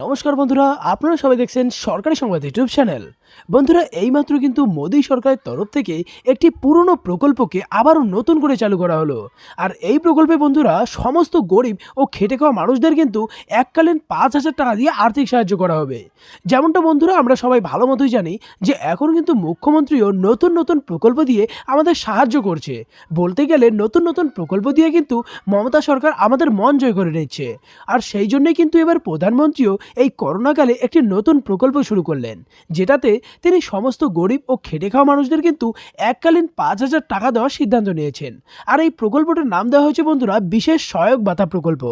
নমস্কার বন্ধুরা, আপনারা সবাই দেখছেন সরকারি সংবাদ ইউটিউব চ্যানেল। বন্ধুরা, এইমাত্র কিন্তু মোদী সরকারের তরফ থেকে একটি পুরনো প্রকল্পকে আবারও নতুন করে চালু করা হলো। আর এই প্রকল্পে বন্ধুরা, সমস্ত গরিব ও খেটে খাওয়া মানুষদের কিন্তু এককালীন পাঁচ হাজার টাকা দিয়ে আর্থিক সাহায্য করা হবে। যেমনটা বন্ধুরা, আমরা সবাই ভালো মতোই জানি যে এখন কিন্তু মুখ্যমন্ত্রীও নতুন নতুন প্রকল্প দিয়ে আমাদের সাহায্য করছে। বলতে গেলে, নতুন নতুন প্রকল্প দিয়ে কিন্তু মমতা সরকার আমাদের মন জয় করে নিচ্ছে। আর সেই জন্যই কিন্তু এবার প্রধানমন্ত্রীও এই করোনাকালে একটি নতুন প্রকল্প শুরু করলেন, যেটাতে তিনি সমস্ত গরিব ও খেটে খাওয়া মানুষদের কিন্তু এককালীন পাঁচ হাজার টাকা দেওয়ার সিদ্ধান্ত নিয়েছেন। আর এই প্রকল্পটার নাম দেওয়া হয়েছে বন্ধুরা, বিশেষ সহায়ক ভাতা প্রকল্প।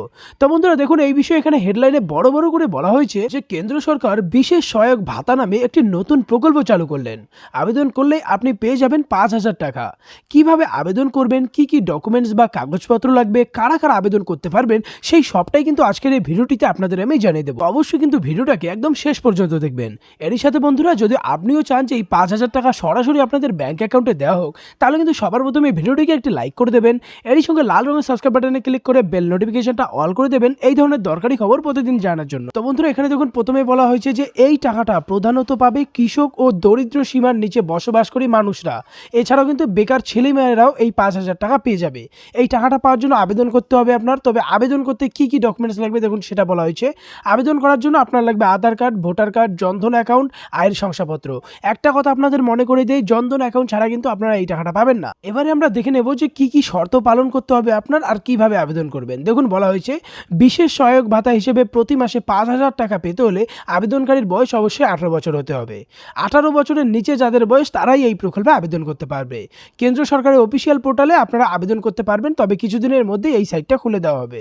তো বন্ধুরা, দেখুন, এই বিষয়ে এখানে হেডলাইনে বড় বড় করে বলা হয়েছে যে, কেন্দ্র সরকার বিশেষ সহায়ক ভাতা নামে একটি নতুন প্রকল্প চালু করলেন। আবেদন করলে আপনি পেয়ে যাবেন পাঁচ হাজার টাকা। কীভাবে আবেদন করবেন, কি কি ডকুমেন্টস বা কাগজপত্র লাগবে, কারা কারা আবেদন করতে পারবেন, সেই সবটাই কিন্তু আজকের এই ভিডিওটিতে আপনাদের আমি জানিয়ে দেবো। অবশ্যই কিন্তু ভিডিওটাকে একদম শেষ পর্যন্ত দেখবেন। এরই সাথে বন্ধুরা, যদি আপনিও চান যে এই পাঁচ হাজার টাকা সরাসরি আপনাদের ব্যাঙ্ক অ্যাকাউন্টে দেওয়া হোক, তাহলে কিন্তু সবার প্রথমে ভিডিওটিকে একটি লাইক করে দেবেন। এরই সঙ্গে লাল রঙের সাবস্ক্রাইব বাটনে ক্লিক করে বেল নোটিফিকেশনটা অল করে দেবেন এই ধরনের দরকারি খবর প্রতিদিন জানার জন্য। তো বন্ধুরা, এখানে দেখুন, প্রথমে বলা হয়েছে যে এই টাকাটা প্রধানত পাবে কৃষক ও দরিদ্র সীমার নিচে বসবাসকারী মানুষরা। এছাড়াও কিন্তু বেকার ছেলেমেয়েরাও এই পাঁচ হাজার টাকা পেয়ে যাবে। এই টাকাটা পাওয়ার জন্য আবেদন করতে হবে আপনার। তবে আবেদন করতে কি কি ডকুমেন্টস লাগবে দেখুন, সেটা বলা হয়েছে। আবেদন করার জন্য আপনার লাগবে Aadhaar card, voter card, Jan Dhan account, আয়ের শংসাপত্র। একটা কথা আপনাদের মনে করে দেয় জনধন অ্যাকাউন্ট ছাড়া কিন্তু আপনারা এই টাকাটা পাবেন না। এবারে আমরা দেখে নেব যে কি কি শর্ত পালন করতে হবে আপনার আর কীভাবে আবেদন করবেন। দেখুন, বলা হয়েছে, বিশেষ সহায়ক ভাতা হিসেবে প্রতি মাসে পাঁচ হাজার টাকা পেতে হলে আবেদনকারীর বয়স অবশ্যই আঠারো বছর হতে হবে। আঠারো বছরের নিচে যাদের বয়স, তারাই এই প্রকল্পে আবেদন করতে পারবে। কেন্দ্র সরকারের অফিসিয়াল পোর্টালে আপনারা আবেদন করতে পারবেন, তবে কিছুদিনের মধ্যে এই সাইটটা খুলে দেওয়া হবে।